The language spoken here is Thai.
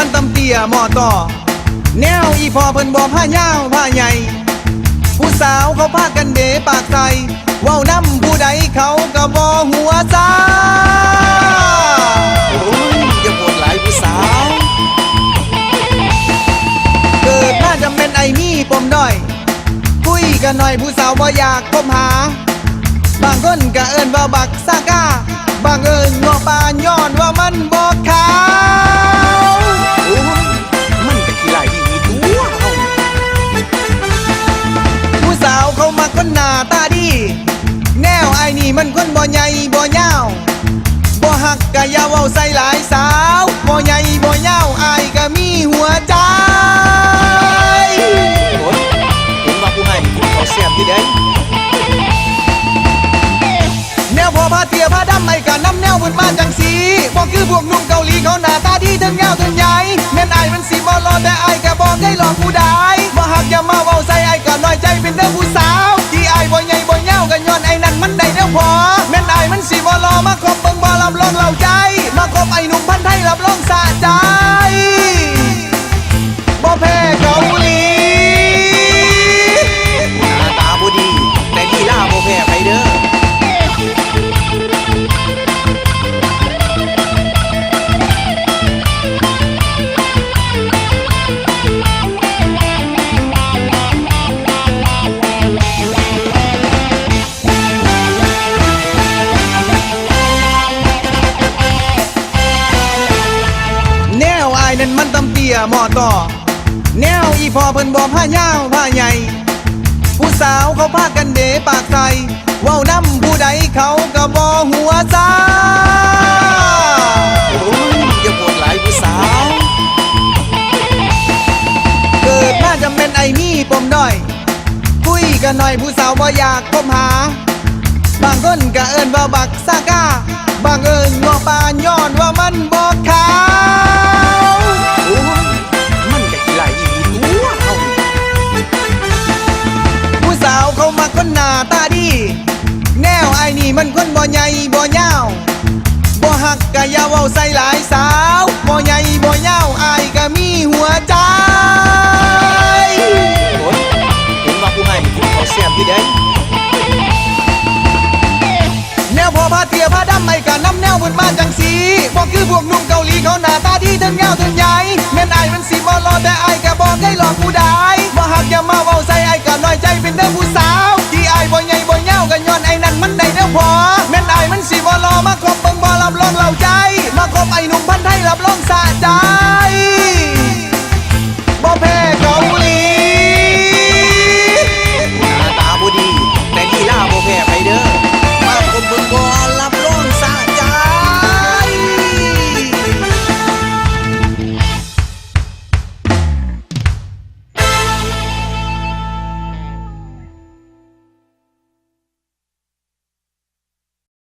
หมอต่อ แนวอีพอเพิ่นบอกผ้ายาวผ้าใหญ่ ผู้สาวเขาพากันเดปากใสเว้าน้ำผู้ใดเขาก็บอหัวจ้าโอ้ยอย่าปวดหลายผู้สาว เกิดมาจะเป็นไอ้นี่ปมด้อย คุยกันหน่อยผู้สาวบ่อยากคบหา บางคนก็เอิ้นว่าบักซากาบางเอิ้น แนวพาเทียพาดำไม่กันน้ำแนวบนมาจังสีบอกคือพวกนุ่มเกาหลีเขาหน้าตาดีทั้งาเทั้งใหญ่แม่นไอ้มันสีบอลอแต่ไอ้ก็บอกได้หลอกผู้ใดบ่หักอย่ามาเว้าใส่ไอ้ก็น้อยใจเป็นเด้อผู้สาวที่ไอ้บ่ใหญ่บ่เงาก็ย้อนไอ้นั่นมันได้แนวพอแม่นไอ้ ยหมอต่อ แนวอีพอเพิ่นบอกผ้ายาวผ้าใหญ่ ผู้สาวเขาพากันเดปากใส่เว้าน้ำผู้ใดเขาก็บอหัวจ้าโอ้ยอย่าปวดหลายผู้สาว เกิดมาจะเป็นไอ้นี่ปมด้อย คุยกันหน่อยผู้สาวบ่อยากคบหา บางคนก็เอิ้นว่าบักซากาบางเอิ้นงอปลาย้อนว่ามันบ่ขา กก็อย่าเว้าใส่หลายสาวบ่ใหญ่บ่ยาวอายก็มีหัวใจโอ้ยเห็นว่าผู้ให้กินข้าวแซ่บอยู่เด้แนวพอพาเทียพาดำไม่กันน้ำแนวบนมาจังสีบอกคือพวกหนุ่มเกาหลีเขาหน้าตาดีทั้งยาวทั้งใหญ่แม่นไอ้มันสีบอลอแต่ไอ้ก็บอกได้หลอกผู้ใดบ่